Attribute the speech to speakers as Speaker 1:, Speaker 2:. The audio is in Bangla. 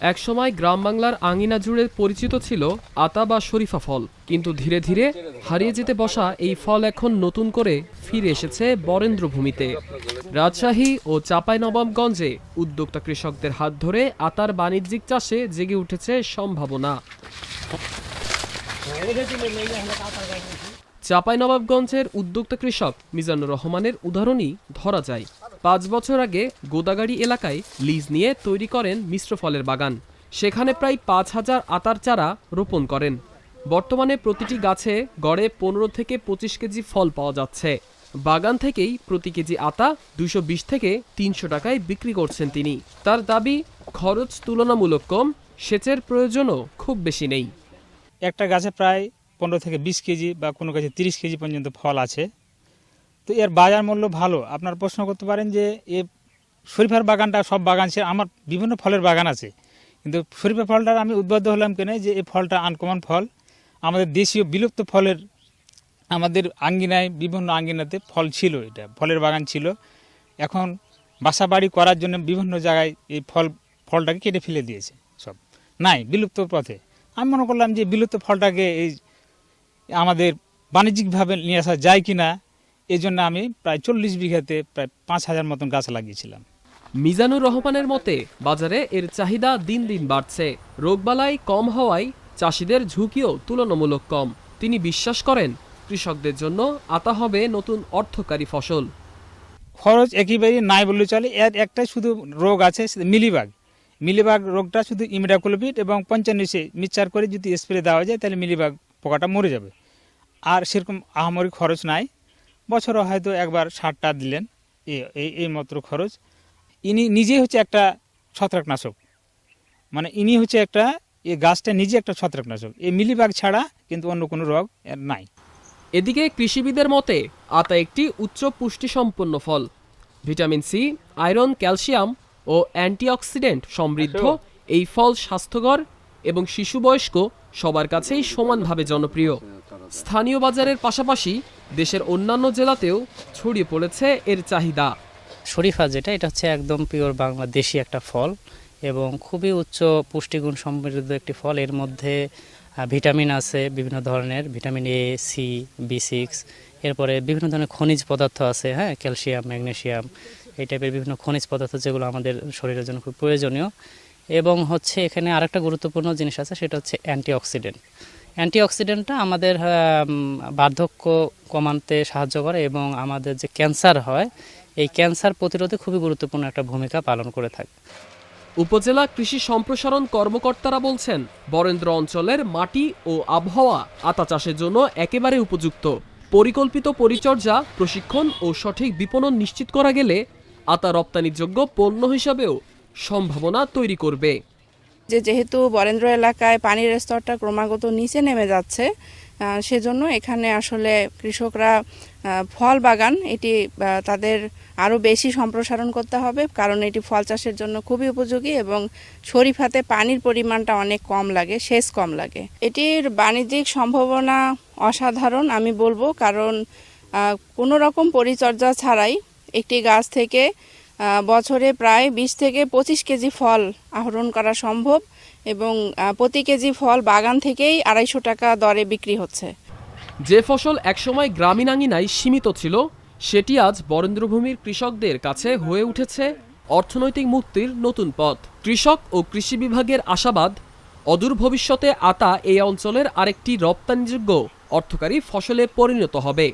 Speaker 1: একসময় গ্রাম বাংলার আঙিনা জুড়ে পরিচিত ছিল আতা বা শরীফা ফল। কিন্তু ধীরে ধীরে হারিয়ে যেতে বসা এই ফল এখন নতুন করে ফিরে এসেছে বরেন্দ্র ভূমিতে রাজশাহী ও চাঁপাইনবাবগঞ্জে উদ্যোক্তা কৃষকদের হাত ধরে আতার বাণিজ্যিক চাষে জেগে উঠেছে সম্ভাবনা। চাঁপাইনবাবগঞ্জের উদ্যোক্তা কৃষক মিজানুর রহমানের উদাহরণই ধরা যায়। পাঁচ বছর আগে গোদাগাড়ি এলাকায় লিজ নিয়ে তৈরি করেন মিশ্র ফলের বাগান। সেখানে প্রায় পাঁচ হাজার আতার চারা রোপণ করেন। বর্তমানে প্রতিটি গাছে গড়ে পনেরো থেকে পঁচিশ কেজি ফল পাওয়া যাচ্ছে। বাগান থেকেই প্রতি কেজি আতা দুশো বিশ থেকে তিনশো টাকায় বিক্রি করছেন তিনি। তার দাবি, খরচ তুলনামূলক কম, সেচের প্রয়োজনও খুব বেশি নেই।
Speaker 2: একটা গাছে প্রায় পনেরো থেকে বিশ কেজি বা কোনো গাছে তিরিশ কেজি পর্যন্ত ফল আছে। তো এর বাজার মূল্য ভালো? আপনার প্রশ্ন করতে পারেন যে, এ শরীফার বাগানটা সব বাগান সে আমার বিভিন্ন ফলের বাগান আছে। কিন্তু শরীফা ফলটার আমি উদ্বুদ্ধ হলাম কেন? যে এই ফলটা আনকমন ফল। আমাদের দেশীয় বিলুপ্ত ফলের আমাদের আঙ্গিনায়, বিভিন্ন আঙ্গিনাতে ফল ছিল এটা, ফলের বাগান ছিল। এখন বাসা বাড়ি করার জন্য বিভিন্ন জায়গায় এই ফল, ফলটাকে কেটে ফেলে দিয়েছে সব। নাই, বিলুপ্ত পথে। আমি মনে করলাম যে, বিলুপ্ত ফলটাকে এই আমাদের বাণিজ্যিকভাবে নিয়ে আসা যায় কি না এই জন্য আমি প্রায় চল্লিশ বিঘাতে প্রায় পাঁচ হাজার মতন গাছ লাগিয়েছিলাম।
Speaker 1: মিজানুর রহমানের মতে বাজারে এর চাহিদা দিন দিন বাড়ছে। রোগবালাই কম হওয়ায় চাষিদের ঝুঁকিও তুলনামূলক কম। তিনি বিশ্বাস করেন কৃষকদের জন্য আতা হবে নতুন অর্থকারী ফসল।
Speaker 2: খরচ একেবারেই নাই বললে চলে এর একটাই শুধু রোগ আছে মিলিবাগ। মিলিবাগ রোগটা শুধু ইমিডাকুলোপিড এবং পঞ্চান্নশে মিক্সচার করে যদি স্প্রে দেওয়া যায় তাহলে মিলিবাগ পোকাটা মরে যাবে। আর সেরকম আহামরি খরচ নাই। বছরে হয়তো একবার সারটা দিলেন। এই- এই মাত্র খরচ। ইনি নিজেই হচ্ছে একটা ছত্রাকনাশক। মানে ইনি হচ্ছে একটা এই গাছটা নিজে একটা ছত্রাকনাশক। এই মিলিবাগ ছাড়া কিন্তু অন্য কোনো রোগ নাই।
Speaker 1: এদিকে কৃষিবিদের মতে আতা একটি উচ্চ পুষ্টিসম্পন্ন ফল। ভিটামিন সি আয়রন ক্যালসিয়াম ও অ্যান্টিঅক্সিডেন্ট সমৃদ্ধ এই ফল স্বাস্থ্যকর এবং শিশু বয়স্ক সবার কাছেই সমানভাবে জনপ্রিয়। স্থানীয় বাজারের পাশাপাশি দেশের অন্যান্য জেলাতেও ছড়িয়ে পড়েছে এর চাহিদা।
Speaker 3: শরীফা যেটা, এটা হচ্ছে একদম পিওর বাংলাদেশি একটা ফল এবং খুবই উচ্চ পুষ্টিগুণ সমৃদ্ধ একটি ফল। এর মধ্যে ভিটামিন আছে বিভিন্ন ধরনের, vitamin A C B six এরপরে বিভিন্ন ধরনের খনিজ পদার্থ আছে হ্যাঁ ক্যালসিয়াম, ম্যাগনেসিয়াম, এই টাইপের বিভিন্ন খনিজ পদার্থ যেগুলো আমাদের শরীরের জন্য খুব প্রয়োজনীয়। এবং হচ্ছে এখানে আরেকটা গুরুত্বপূর্ণ জিনিস আছে, সেটা হচ্ছে অ্যান্টিঅক্সিডেন্ট। অ্যান্টিঅক্সিডেন্টটা আমাদের বার্ধক্য কমাতে সাহায্য করে এবং আমাদের যে ক্যান্সার হয়, এই ক্যান্সার প্রতিরোধে খুবই গুরুত্বপূর্ণ একটা ভূমিকা পালন করে থাকে।
Speaker 1: উপজেলা কৃষি সম্প্রসারণ কর্মকর্তারা বলছেন, বরেন্দ্র অঞ্চলের মাটি ও আবহাওয়া আতা চাষের জন্য একেবারে উপযুক্ত। পরিকল্পিত পরিচর্যা, প্রশিক্ষণ ও সঠিক বিপণন নিশ্চিত করা গেলে আতা রপ্তানিযোগ্য পণ্য হিসাবেও সম্ভাবনা তৈরি করবে।
Speaker 4: যে যেহেতু বরেন্দ্র এলাকায় পানির স্তরটা ক্রমাগত নিচে নেমে যাচ্ছে সেজন্য এখানে আসলে কৃষকরা ফল বাগান, এটি তাদের আরও বেশি সম্প্রসারণ করতে হবে, কারণ এটি ফল চাষের জন্য খুবই উপযোগী এবং শরীফাতে পানির পরিমাণটা অনেক কম লাগে, সেচ কম লাগে। এটির বাণিজ্যিক সম্ভাবনা অসাধারণ, আমি বলব, কারণ কোনো রকম পরিচর্যা ছাড়াই একটি গাছ থেকে বছরে প্রায় বিশ থেকে পঁচিশ কেজি ফল আহরণ করা সম্ভব এবং প্রতি কেজি ফল বাগান থেকেই আড়াইশো টাকা দরে বিক্রি হচ্ছে।
Speaker 1: যে ফসল একসময় গ্রামীণ আঙিনায় সীমিত ছিল, সেটি আজ বরেন্দ্রভূমির কৃষকদের কাছে হয়ে উঠেছে অর্থনৈতিক মুক্তির নতুন পথ। কৃষক ও কৃষি বিভাগের আশাবাদ, অদূর ভবিষ্যতে আতা এই অঞ্চলের আরেকটি রপ্তানিযোগ্য অর্থকারী ফসলে পরিণত হবে।